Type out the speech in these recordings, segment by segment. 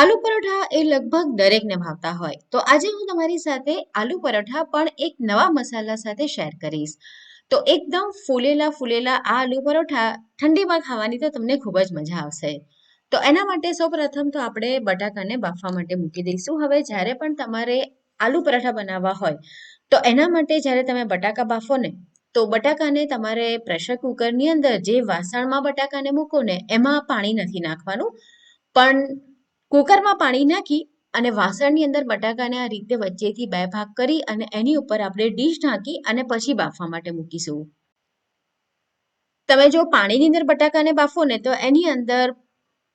આલુ પરોઠા એ લગભગ દરેકને ભાવતા હોય. તો આજે હું તમારી સાથે આલુ પરોઠા પણ એક નવા મસાલા સાથે શેર કરીશ. તો એકદમ ફૂલેલા ફૂલેલા આ આલુ પરોઠા ઠંડીમાં ખાવાની તો તમને ખૂબ જ મજા આવશે. તો એના માટે સૌપ્રથમ તો આપણે બટાકાને બાફવા માટે મૂકી દઈશું. હવે જ્યારે પણ તમારે આલુ પરોઠા બનાવવા હોય, તો એના માટે જ્યારે તમે બટાકા બાફો ને, તો બટાકાને તમારે પ્રેશર કુકરની અંદર જે વાસણમાં બટાકાને મૂકો ને, એમાં પાણી નથી નાખવાનું. પણ કુકરમાં પાણી નાખી અને વાસણની અંદર બટાકાને આ રીતે વચ્ચેથી બે ભાગ કરી અને એની ઉપર આપણે ડીશ ઢાંકી અને પછી બાફવા માટે મૂકીશું. તમે જો પાણીની અંદર બટાકાને બાફો ને તો એની અંદર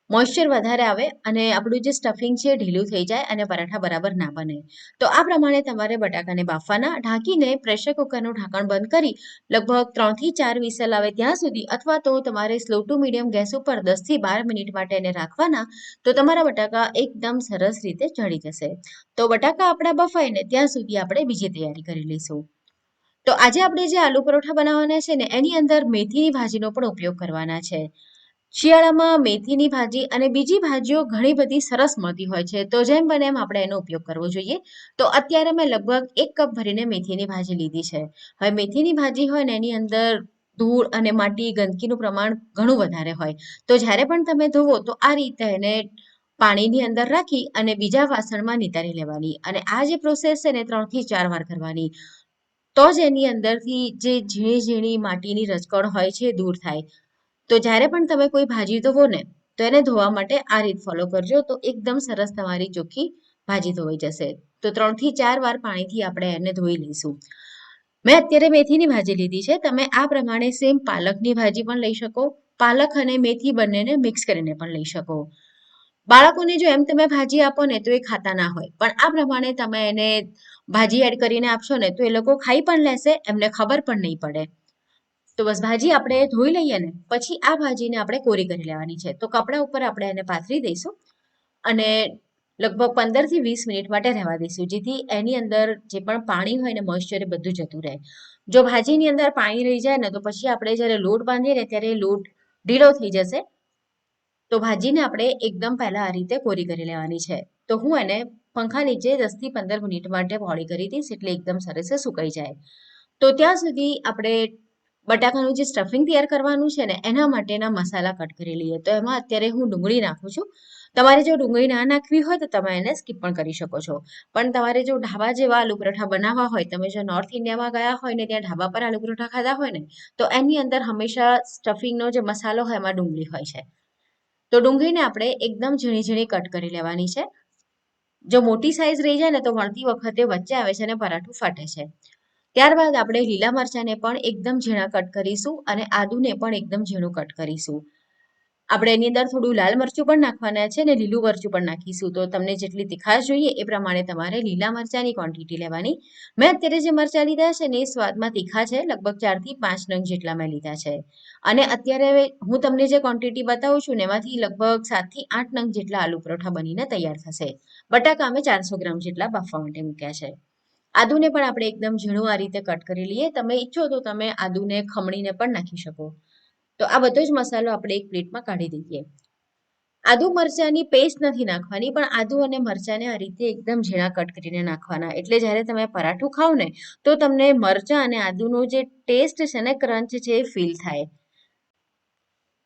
મોઇશ્ચર વધારે આવે અને આપણું જે સ્ટફિંગ છે ઢીલું થઈ જાય અને પરાઠા બરાબર ના બને. તો આ પ્રમાણે તમારે બટાકાને બાફવાના, ઢાંકીને પ્રેશર કુકરનું ઢાંકણ બંધ કરી લગભગ ત્રણથી ચાર વિસલ આવે ત્યાં સુધી અથવા તો તમારે સ્લો ટુ મીડિયમ ગેસ ઉપર દસથી બાર મિનિટ માટે એને રાખવાના, તો તમારા બટાકા એકદમ સરસ રીતે ચડી જશે. તો બટાકા આપણા બફાય ને ત્યાં સુધી આપણે બીજી તૈયારી કરી લઈશું. તો આજે આપણે જે આલુ પરોઠા બનાવવાના છે ને, એની અંદર મેથીની ભાજીનો પણ ઉપયોગ કરવાના છે. શિયાળામાં મેથીની ભાજી અને બીજી ભાજીઓ ઘણી બધી સરસ મળતી હોય છે. તો જેમ બને એમ આપણે એનો ઉપયોગ કરવો જોઈએ. તો અત્યારે મેં લગભગ એક કપ ભરીને મેથીની ભાજી લીધી છે. હવે મેથીની ભાજી હોય ને એની અંદર ધૂળ અને માટી, ગંદકીનું પ્રમાણ ઘણું વધારે હોય. તો જ્યારે પણ તમે ધોવો તો આ રીતે એને પાણીની અંદર રાખી અને બીજા વાસણમાં નિતારી લેવાની. અને આ જે પ્રોસેસ છે ને ત્રણથી ચાર વાર કરવાની. તો જ એની અંદરથી જે ઝીણી ઝીણી માટીની રજકણ હોય છે દૂર થાય. તો જ્યારે પણ તમે કોઈ ભાજી ધોવો ને, તો એને ધોવા માટે આ રીત ફોલો કરજો તો એકદમ સરસ તમારી ચોખ્ખી ભાજી ધોવાઈ જશે. તો ત્રણથી ચાર વાર પાણીથી આપણે એને ધોઈ લઈશું. મેં અત્યારે મેથીની ભાજી લીધી છે. તમે આ પ્રમાણે સેમ પાલકની ભાજી પણ લઈ શકો. પાલક અને મેથી બંનેને મિક્સ કરીને પણ લઈ શકો. બાળકોને જો એમ તમે ભાજી આપો ને તો એ ખાતા ના હોય. પણ આ પ્રમાણે તમે એને ભાજી એડ કરીને આપશો ને તો એ લોકો ખાઈ પણ લેશે, એમને ખબર પણ નહીં પડે. તો બસ ભાજી આપણે ધોઈ લઈએ ને, પછી આ ભાજીને આપણે કોરી કરી લેવાની છે. તો કપડા ઉપર આપણે એને પાથરી દઈશું અને લગભગ પંદરથી વીસ મિનિટ માટે રહેવા દઈશું, જેથી એની અંદર જે પણ પાણી હોય ને મોઇશ્ચર એ બધું જતું રહે. જો ભાજીની અંદર પાણી રહી જાય ને, તો પછી આપણે જ્યારે લોટ બાંધીએ ને, ત્યારે લોટ ઢીલો થઈ જશે. તો ભાજીને આપણે એકદમ પહેલા આ રીતે કોરી કરી લેવાની છે. તો હું એને પંખા નીચે દસથી પંદર મિનિટ માટે પોળી કરી દઈશ, એટલે એકદમ સરસ સુકાઈ જાય. તો ત્યાં સુધી આપણે બટાકાનું જે સ્ટફિંગ તૈયાર કરવાનું છે ને, એના માટેના મસાલા કટ કરી લઈએ. તો એમાં અત્યારે હું ડુંગળી નાખું છું. તમારે જો ડુંગળી ના નાખવી હોય તો તમે એને સ્કીપ પણ કરી શકો છો. પણ તમારે જો ઢાબા જેવા આલુ પરોઠા બનાવવા હોય, તમે જો નોર્થ ઇન્ડિયામાં ગયા હોય ને, ત્યાં ઢાબા પર આલુ પરોઠા ખાધા હોય ને, તો એની અંદર હંમેશા સ્ટફિંગનો જે મસાલો હોય એમાં ડુંગળી હોય છે. તો ડુંગળીને આપણે એકદમ ઝીણી ઝીણી કટ કરી લેવાની છે. જો મોટી સાઈઝ રહી જાય ને, તો વણતી વખતે વચ્ચે આવે છે અને પરાઠું ફાટે છે. ત્યારબાદ આપણે લીલા મરચાંને પણ એકદમ ઝીણા કટ કરીશું અને આદુને પણ એકદમ ઝીણું કટ કરીશું. આપણે એની અંદર થોડું લાલ મરચું પણ નાખવાના છે અને લીલું મરચું પણ નાખીશું. તો તમને જેટલી તીખાશ જોઈએ એ પ્રમાણે તમારે લીલા મરચાંની ક્વોન્ટિટી લેવાની. મેં અત્યારે જે મરચાં લીધા છે ને એ સ્વાદમાં તીખા છે, લગભગ ચારથી પાંચ નંગ જેટલા મેં લીધા છે. અને અત્યારે હું તમને જે ક્વોન્ટિટી બતાવું છું ને એમાંથી લગભગ સાતથી આઠ નંગ જેટલા આલુ પરોઠા બનીને તૈયાર થશે. બટાકા અમે ચારસો ગ્રામ જેટલા બાફવા માટે મૂક્યા છે. આદુને પણ આપણે એકદમ ઝીણું આ રીતે કટ કરી લઈએ. તમે ઈચ્છો તો તમે આદુને ખમણીને પણ નાખી શકો. તો આ બધો જ મસાલો આપણે એક પ્લેટમાં કાઢી દઈએ. આદુ મરચાંની પેસ્ટ નથી નાખવાની, પણ આદુ અને મરચાંને આ રીતે એકદમ ઝીણા કટ કરીને નાખવાના. એટલે જ્યારે તમે પરાઠું ખાવ ને, તો તમને મરચાં અને આદુનો જે ટેસ્ટ છે ને, ક્રંચ છે, એ ફીલ થાય.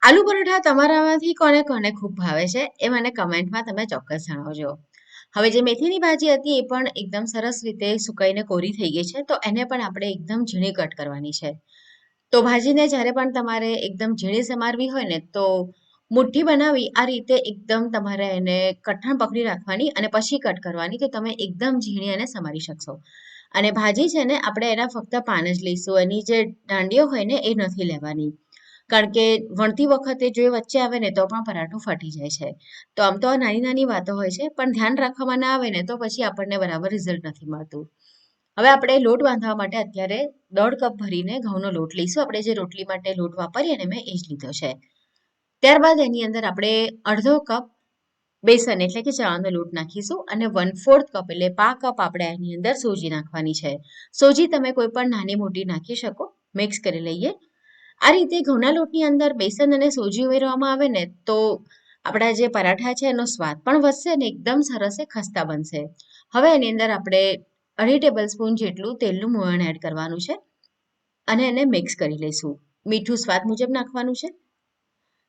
આલુ પરોઠા તમારામાંથી કોને કોને ખૂબ ભાવે છે, એ મને કમેન્ટમાં તમે ચોક્કસ જણાવજો. હવે જે મેથીની ભાજી હતી એ પણ એકદમ સરસ રીતે સુકાઈને કોરી થઈ ગઈ છે, તો એને પણ આપણે એકદમ ઝીણી કટ કરવાની છે. તો ભાજીને જ્યારે પણ તમારે એકદમ ઝીણી સમારવી હોય ને, તો મુઠ્ઠી બનાવી આ રીતે એકદમ તમારે એને કઠણ પકડી રાખવાની અને પછી કટ કરવાની, તો તમે એકદમ ઝીણી એને સમારી શકશો. અને ભાજી છે ને, આપણે એના ફક્ત પાન જ લઈશું, એની જે દાંડીઓ હોય ને, એ નથી લેવાની. કારણ કે વણતી વખતે જો એ વચ્ચે આવે ને તો પણ પરાઠું ફાટી જાય છે. તો આમ તો આ નાની નાની વાતો હોય છે, પણ ધ્યાન રાખવામાં ના આવે ને તો પછી આપણને બરાબર રિઝલ્ટ નથી મળતું. હવે આપણે લોટ બાંધવા માટે અત્યારે દોઢ કપ ભરીને ઘઉંનો લોટ લઈશું. આપણે જે રોટલી માટે લોટ વાપરીએ ને મેં એ જ લીધો છે. ત્યારબાદ એની અંદર આપણે અડધો કપ બેસન એટલે કે ચણાનો લોટ નાખીશું અને વન ફોર્થ કપ એટલે પા કપ આપણે એની અંદર સોજી નાખવાની છે. સોજી તમે કોઈ પણ નાની મોટી નાખી શકો મિક્સ કરી લઈએ. આ રીતે ઘઉંના લોટની અંદર બેસન અને સોજી ઉમેરવામાં આવે ને, તો આપણા જે પરાઠા છે એનો સ્વાદ પણ વધશે અને એકદમ સરસ એ ખસ્તા બનશે. હવે એની અંદર આપણે અઢી ટેબલ સ્પૂન જેટલું તેલનું મોયણ એડ કરવાનું છે અને એને મિક્સ કરી લઈશું. મીઠું સ્વાદ મુજબ નાખવાનું છે.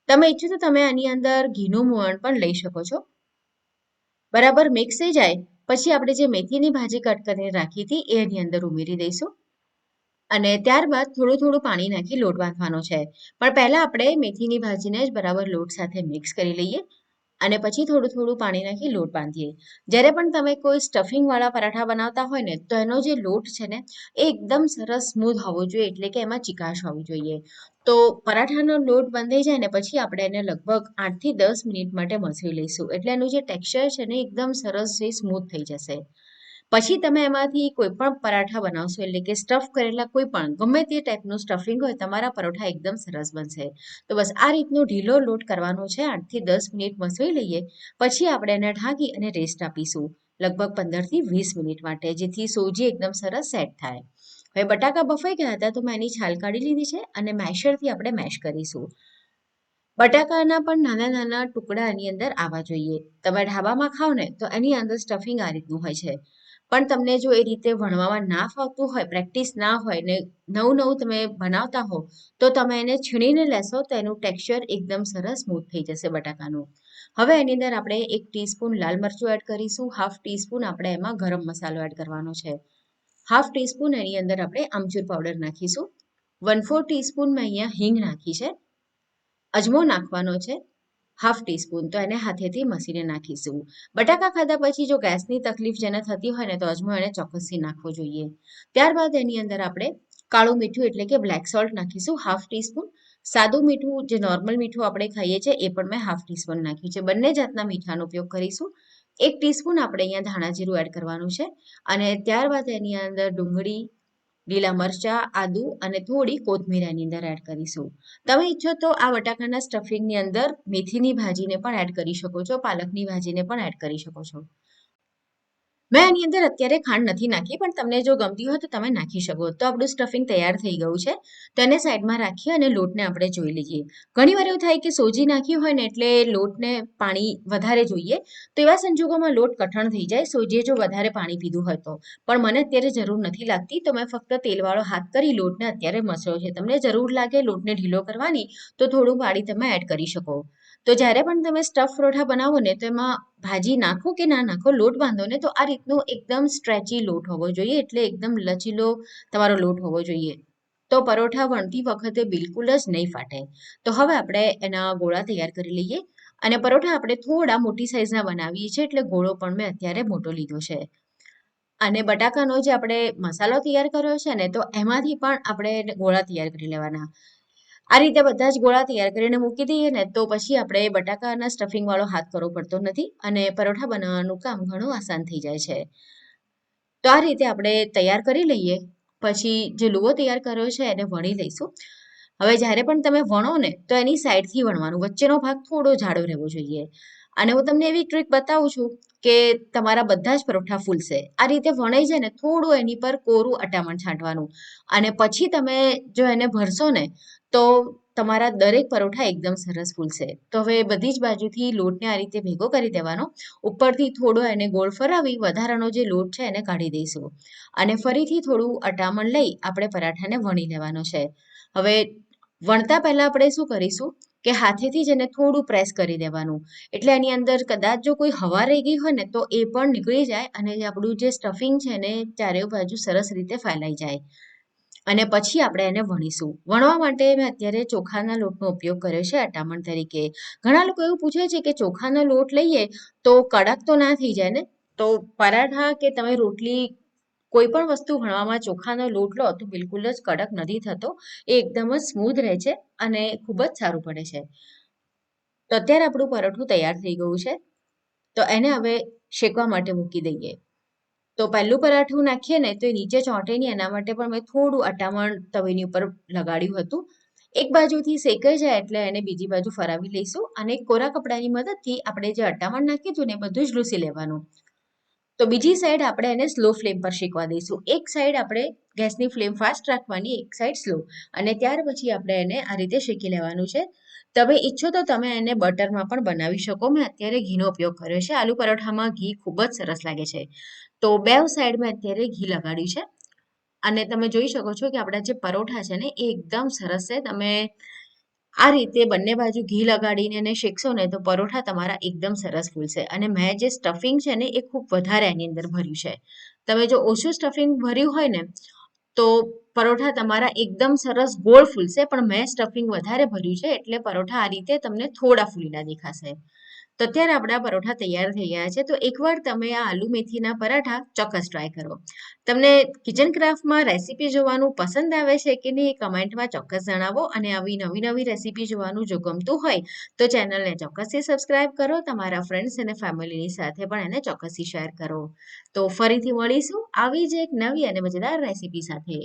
તમે ઈચ્છો તો તમે આની અંદર ઘીનું મોણ પણ લઈ શકો છો. બરાબર મિક્સ થઈ જાય, પછી આપણે જે મેથીની ભાજી કટ કરીને રાખી હતી એની અંદર ઉમેરી દઈશું. અને ત્યારબાદ થોડું થોડું પાણી નાખી લોટ બાંધવાનો છે. પણ પહેલાં આપણે મેથીની ભાજીને જ બરાબર લોટ સાથે મિક્સ કરી લઈએ અને પછી થોડું થોડું પાણી નાખી લોટ બાંધીએ. જ્યારે પણ તમે કોઈ સ્ટફિંગવાળા પરાઠા બનાવતા હોય ને, તો એનો જે લોટ છે ને, એ એકદમ સરસ સ્મૂધ હોવો જોઈએ, એટલે કે એમાં ચિકાશ હોવી જોઈએ. તો પરાઠાનો લોટ બંધાઈ જાય ને, પછી આપણે એને લગભગ આઠથી દસ મિનિટ માટે મસળી લઈશું. એટલે એનું જે ટેક્સચર છે ને, એકદમ સરસ જે સ્મૂથ થઈ જશે. પછી તમે એમાંથી કોઈ પણ પરાઠા બનાવશો, એટલે કે સ્ટફ કરેલા કોઈ પણ, ગમે તે ટાઈપનું સ્ટફિંગ હોય, તમારા પરોઠા એકદમ સરસ બનશે. તો બસ આ રીતનો ઢીલો લોટ કરવાનો છે, આઠથી દસ મિનિટ મસળી લઈએ, પછી આપણે એને ઢાંકી અને રેસ્ટ આપીશું, લગભગ પંદરથી વીસ મિનિટ માટે, જેથી સોજી એકદમ સરસ સેટ થાય. હવે બટાકા બફાઈ ગયા હતા, તો મેં એની છાલ કાઢી લીધી છે, અને મેશરથી આપણે મેશ કરીશું. બટાકાના પણ નાના નાના ટુકડા એની અંદર આવવા જોઈએ. તમે ઢાબામાં ખાઓ ને તો એની અંદર સ્ટફિંગ આ રીતનું હોય છે. પણ તમને જો એ રીતે ભણવામાં ના ફાવતું હોય પ્રેક્ટિસ ના હોય ને નવું નવું તમે બનાવતા હો, તો તમે એને છીણીને લેશો, તો એનું ટેક્સચર એકદમ સરસ સ્મૂથ થઈ જશે બટાકાનું. હવે એની અંદર આપણે એક ટીસ્પૂન લાલ મરચું એડ કરીશું હાફ ટીસ્પૂન આપણે એમાં ગરમ મસાલો એડ કરવાનો છે. હાફ ટીસ્પૂન એની અંદર આપણે આમચૂર પાવડર નાખીશું. વન ફોર ટીસ્પૂન મેં અહીંયા હિંગ નાખી છે. અજમો નાખવાનો છે. હાફ ટીસ્પૂન તો એને હાથેથી મસીને નાખીશું. બટાકા ખાધા પછી જો ગેસની તકલીફ જેને થતી હોય ને તો અજમો એને ચોક્કસથી નાખવો જોઈએ. ત્યારબાદ એની અંદર આપણે કાળું મીઠું એટલે કે બ્લેક સોલ્ટ નાખીશું, હાફ ટીસ્પૂન. સાદું મીઠું, જે નોર્મલ મીઠું આપણે ખાઈએ છીએ, એ પણ મેં હાફ ટીસ્પૂન નાખ્યું છે. બંને જાતના મીઠાનો ઉપયોગ કરીશું. એક ટીસ્પૂન આપણે અહીંયા ધાણા જીરું એડ કરવાનું છે. અને ત્યારબાદ એની અંદર ડુંગળી લીલા મરચાં, આદુ અને થોડી કોથમીરાની અંદર એડ કરીશું. તમે ઈચ્છો તો આ બટાકાના સ્ટફિંગની અંદર મેથીની ભાજીને પણ એડ કરી શકો છો, પાલકની ભાજીને પણ એડ કરી શકો છો. મેં આની અંદર અત્યારે ખાંડ નથી નાખી, પણ તમને જો ગમતી હોય તો તમે નાખી શકો. તો આપણું સ્ટફિંગ તૈયાર થઈ ગયું છે. તો એને સાઈડમાં રાખી અને લોટને આપણે જોઈ લઈએ. ઘણીવાર એવું થાય કે સોજી નાખી હોય ને એટલે લોટને પાણી વધારે જોઈએ, તો એવા સંજોગોમાં લોટ કઠણ થઈ જાય, સોજીએ જો વધારે પાણી પીધું હોય તો. પણ મને અત્યારે જરૂર નથી લાગતી, તો મેં ફક્ત તેલવાળો હાથ કરી લોટને અત્યારે મસળ્યો છે. તમને જરૂર લાગે લોટને ઢીલો કરવાની, તો થોડું પાણી તમે એડ કરી શકો. તો જ્યારે પણ તમે સ્ટફ પરોઠા બનાવો ને તો એમાં ભાજી નાખો કે ના નાખો, લોટ બાંધો ને તો આ રીતનો એકદમ સ્ટ્રેચી લોટ હોવો જોઈએ, એટલે એકદમ લચીલો તમારો લોટ હોવો જોઈએ. તો પરોઠા વણતી વખતે બિલકુલ જ નહીં ફાટે. તો હવે આપણે એના ગોળા તૈયાર કરી લઈએ. અને પરોઠા આપણે થોડા મોટી સાઈઝના બનાવીએ છીએ, એટલે ગોળો પણ મેં અત્યારે મોટો લીધો છે. અને બટાકાનો જે આપણે મસાલો તૈયાર કર્યો છે ને, તો એમાંથી પણ આપણે ગોળા તૈયાર કરી લેવાના. આ રીતે બધા જ ગોળા તૈયાર કરીને મૂકી દઈએ ને, તો પછી આપણે બટાકાના સ્ટફિંગ વાળો હાથ કરવો પડતો નથી અને પરોઠા બનાવવાનું કામ ઘણું આસાન થઈ જાય છે. તો આ રીતે આપણે તૈયાર કરી લઈએ, પછી જે લુવો તૈયાર કર્યો છે એને વણી લઈશું. હવે જ્યારે પણ તમે વણો ને તો એની સાઈડથી વણવાનું, વચ્ચેનો ભાગ થોડો જાડો રહેવો જોઈએ. અને હું તમને એવી ટ્રીક બતાવું છું કે તમારા બધા જ પરોઠા ફૂલશે. આ રીતે વણાઈ જાય ને થોડું એની પર કોરું અટામણ છાંટવાનું. અને પછી તમે જો એને ભરશો ને, તો તમારા દરેક પરોઠા એકદમ સરસ ફૂલશે. તો હવે બધી જ બાજુથી લોટને આ રીતે ભેગો કરી દેવાનો. ઉપરથી થોડો એને ગોળ ફરાવી, વધારાનો જે લોટ છે એને કાઢી દઈશું. અને ફરીથી થોડું અટામણ લઈ આપણે પરાઠાને વણી લેવાનો છે. હવે વણતા પહેલાં આપણે શું કરીશું? કે હાથેથી જ એને થોડું પ્રેસ કરી દેવાનું. એટલે એની અંદર કદાચ જો કોઈ હવા રહી ગઈ હોય ને, તો એ પણ નીકળી જાય અને આપણું જે સ્ટફિંગ છે ને ચારે બાજુ સરસ રીતે ફેલાઈ જાય. અને પછી આપણે એને વણીશું. વણવા માટે મેં અત્યારે ચોખાના લોટનો ઉપયોગ કર્યો છે અટામણ તરીકે. ઘણા લોકો એવું પૂછે છે કે ચોખાનો લોટ લઈએ તો કડક તો ના થઈ જાય ને? તો પરાઠા કે તમે રોટલી કોઈ પણ વસ્તુ ભણવામાં ચોખાનો લોટ લો તો બિલકુલ જ કડક નથી થતો. એ એકદમ જ સ્મૂધ રહે છે અને ખૂબ જ સારું પડે છે. તો અત્યારે આપણું પરોઠું તૈયાર થઈ ગયું છે. તો એને હવે શેકવા માટે મૂકી દઈએ. તો પહેલું પરાઠું નાખીએ ને તો એ નીચે ચોંટે નહીં એના માટે પણ મેં થોડું અટામણ તવીની ઉપર લગાડ્યું હતું. એક બાજુથી શેકાઈ જાય એટલે એને બીજી બાજુ ફરાવી લઈશું અને કોરા કપડાની મદદથી આપણે જે અટામણ નાખ્યું હતું ને બધું જ લૂસી લેવાનું. તો બીજી સાઈડ આપણે એને સ્લો ફ્લેમ પર શેકવા દઈશું. એક સાઈડ આપણે ગેસની ફ્લેમ ફાસ્ટ રાખવાની, એક સાઈડ સ્લો અને ત્યાર પછી આપણે એને આ રીતે શેકી લેવાનું છે. તમે ઈચ્છો તો તમે એને બટરમાં પણ બનાવી શકો. મેં અત્યારે ઘીનો ઉપયોગ કર્યો છે. આલુ પરોઠામાં ઘી ખૂબ જ સરસ લાગે છે. તો બે સાઈડ મેં અત્યારે ઘી લગાડ્યું છે. અને તમે જોઈ શકો છો કે આપણા જે પરોઠા છે ને, એ એકદમ સરસ છે. તમે આ રીતે બંને બાજુ ઘી લગાડીને એને શેકશો ને તો પરોઠા તમારા એકદમ સરસ ફૂલશે. અને મેં જે સ્ટફિંગ છે ને એ ખૂબ વધારે એની અંદર ભર્યું છે. તમે જો ઓછું સ્ટફિંગ ભર્યું હોય ને, તો પરોઠા તમારા એકદમ સરસ ગોળ ફૂલશે, પણ મેં સ્ટફિંગ વધારે ભર્યું છે એટલે પરોઠા આ રીતે તમને થોડા ફૂલેલા દેખાશે. તો અત્યારે આપણા પરોઠા તૈયાર થઈ ગયા છે. તો એકવાર તમે આ આલુ મેથીના પરાઠા ચોક્કસ ટ્રાય કરો. તમને કિચન ક્રાફ્ટમાં રેસીપી જોવાનું પસંદ આવે છે કે નહીં કમેન્ટમાં ચોક્કસ જણાવો અને આવી નવી નવી રેસીપી જોવાનું જો ગમતું હોય તો ચેનલને ચોક્કસથી સબસ્ક્રાઇબ કરો, તમારા ફ્રેન્ડ્સ અને ફેમિલીની સાથે પણ એને ચોક્કસથી શેર કરો. તો ફરીથી મળીશું. આવી જ એક નવી અને મજેદાર રેસીપી સાથે.